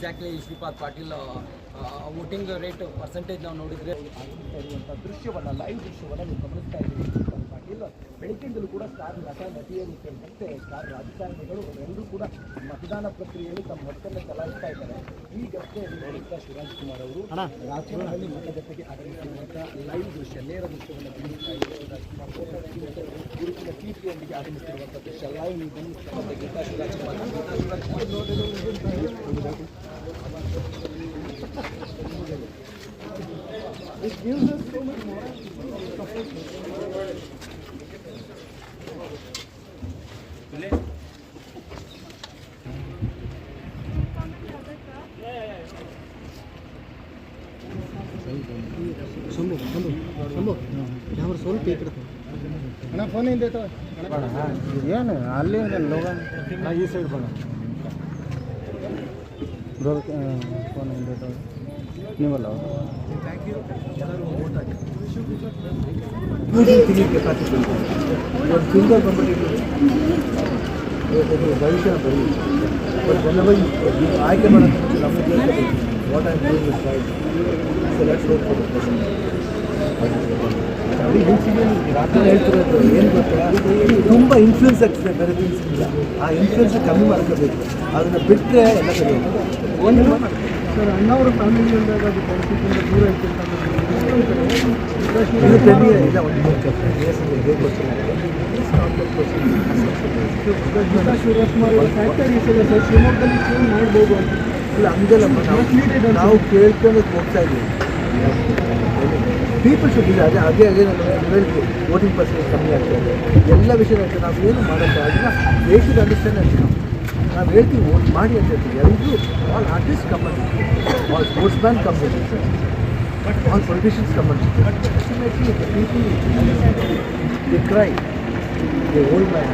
Exactly Shripad Patil voting rate percentage ನಾವು ನೋಡಿದರೆ ಇರುವಂಥ ದೃಶ್ಯವನ್ನ ಲೈವ್ ದೃಶ್ಯವನ್ನ ನೀವು ಗಮನಿಸ್ತಾ ಇದ್ದೀರಿ ಶ್ರೀಪಾದ್ ಪಾಟೀಲ್ ಬೆಳಕಿಂದಲೂ ಕೂಡ ಸ್ಟಾರ್ ನಟ ನಟಿಯರು ಸೇರಿದಂತೆ ಸ್ಟಾರ್ ರಾಜಕಾರಣಿಗಳು ಎಲ್ಲರೂ ಕೂಡ ಮತದಾನ ಪ್ರಕ್ರಿಯೆಯಲ್ಲಿ ತಮ್ಮ ಮತವನ್ನು ಚಲಾಯಿಸ್ತಾ ಇದ್ದಾರೆ ಈಗಷ್ಟೇ ನೋಡಿದ ಶಿವರಾಜ್ ಕುಮಾರ್ ಅವರು ರಾಜಕೀಯದಲ್ಲಿ ಮತಗಟ್ಟೆಗೆ ಆಗಮಿಸಿರುವಂಥ ಲೈವ್ ದೃಶ್ಯ ನೇರ ದೃಶ್ಯವನ್ನು ಗಮನಿಸ್ತಾ ಇದ್ದಾರೆ ಶಿವರಾಜ್ ಕುಮಾರ್ ಕೋಟೆ ಮತ್ತು ಗುರುತಿನ ಟಿಪಿಯೊಂದಿಗೆ ಆಗಮಿಸಿರುವಂಥ ದೃಶ್ಯ ಲೈವ್ ನೀವು ಗಮನಿಸ್ತಾ ಇದ್ದಾರೆ Geetha Shivaraj Kumar Geetha Shivaraj Kumar It gives us so much more. Shambhu Shambhu Shambhu camera ಸ್ವಲ್ಪ ಈ ಕಡೆ ಅಣ್ಣ ಫೋನ್ ಹಿಂದೆ ಏನು ಅಲ್ಲಿ ಲೋಗ ನಾ ಈ ಸೈಡ್ ಬರೋಣ. ಬ್ರೋ ಫೋನ್ ಹಿಂದೆ ನೀವಲ್ಲ? ಭವಿಷ್ಯ ಬರೀ ಬಟ್ ನೀವು ಆಯ್ಕೆ ಮುಂಚೆ ನಮಗೆ what are doing is right so let's hope for ಅಡಿ ಹಿಂಸಿಗೆ ರಾತ್ರಿ ಹೇಳ್ತಿರೋದು ಏನು ಗೊತ್ತಾ ತುಂಬ ಇನ್ಫ್ಲೂಯೆನ್ಸ್ ಆಗ್ತದೆ ಬೇರೆ ಇಲ್ಲ ಆ ಇನ್ಫ್ಲೂಯೆನ್ಸ್ ಕಮ್ಮಿ ಮಾಡ್ಕೋಬೇಕು. ಅದನ್ನು ಬಿಟ್ಟರೆ ಎಲ್ಲ ಸರಿ ಒಂದು ಸರ್ ಅಣ್ಣವರ ಫ್ಯಾಮಿಲಿ ಅಂದಾಗ ಅದು ಪಾಲಿಟಿಕ್ಸಿಂದ ದೂರ ಇತ್ತು ಇದು ಗೀತಾ ಶಿವರಾಜ್ಕುಮಾರ್ ಫ್ಯಾಕ್ಟರೀಸ್ ಸರ್ ಶಿವಮೊಗ್ಗದಲ್ಲಿ ಚೇಂಜ್ ಮಾಡ್ಬೋದು ಅಂತ ಇಲ್ಲ ನಾವು ನಾವು ಕೇಳ್ಕೊಂಡು ಹೋಗ್ತಾ ಇದ್ದೀವಿ. ಪೀಪಲ್ ಶುಡ್ ಇದೆ ಅದೇ ಅದೇ ಅದೇ ನಾನು ಹೇಳ್ತೀವಿ ವೋಟಿಂಗ್ ಪರ್ಸೆಂಟೇಜ್ ಕಮ್ಮಿ ಆಗ್ತಾ ಇದೆ. ಎಲ್ಲ ವಿಷಯ ಹೇಳ್ತೀವಿ ನಾವು ಏನು ಮಾಡೋಕ್ಕಾಗಿಲ್ಲ. ದೇಶದ ಅಂತ ನಾವು ಹೇಳ್ತೀವಿ ವೋಟ್ ಮಾಡಿ ಅಂತ ಹೇಳ್ತೀವಿ. ಎಲ್ಲರೂ ಆಲ್ ಆರ್ಟಿಸ್ಟ್ ಕಮ್ಮಿ all sportsman but all politicians ಕಮ್ಮಿ but definitely people the cry the old man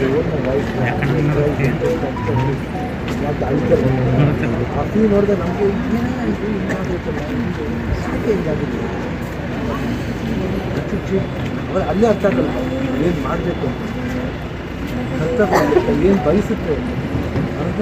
the old man wise ಆ ಫೀಲ್ ನೋಡಿದ್ರೆ ನಮಗೆ ಏನಾಯಿತು ಹಿಂಗಾಗೈತಲ್ಲ ಸಾಕೆ ಹಿಂಗಾಗುತ್ತೆ ಅಲ್ಲೇ ಅರ್ಥ ಆಗಲ್ಲ. ಏನು ಮಾಡಬೇಕು ಅಂತ. ಕರ್ತವ್ಯ. ಏನು ಬಯಸುತ್ತೆ? ಅಂತ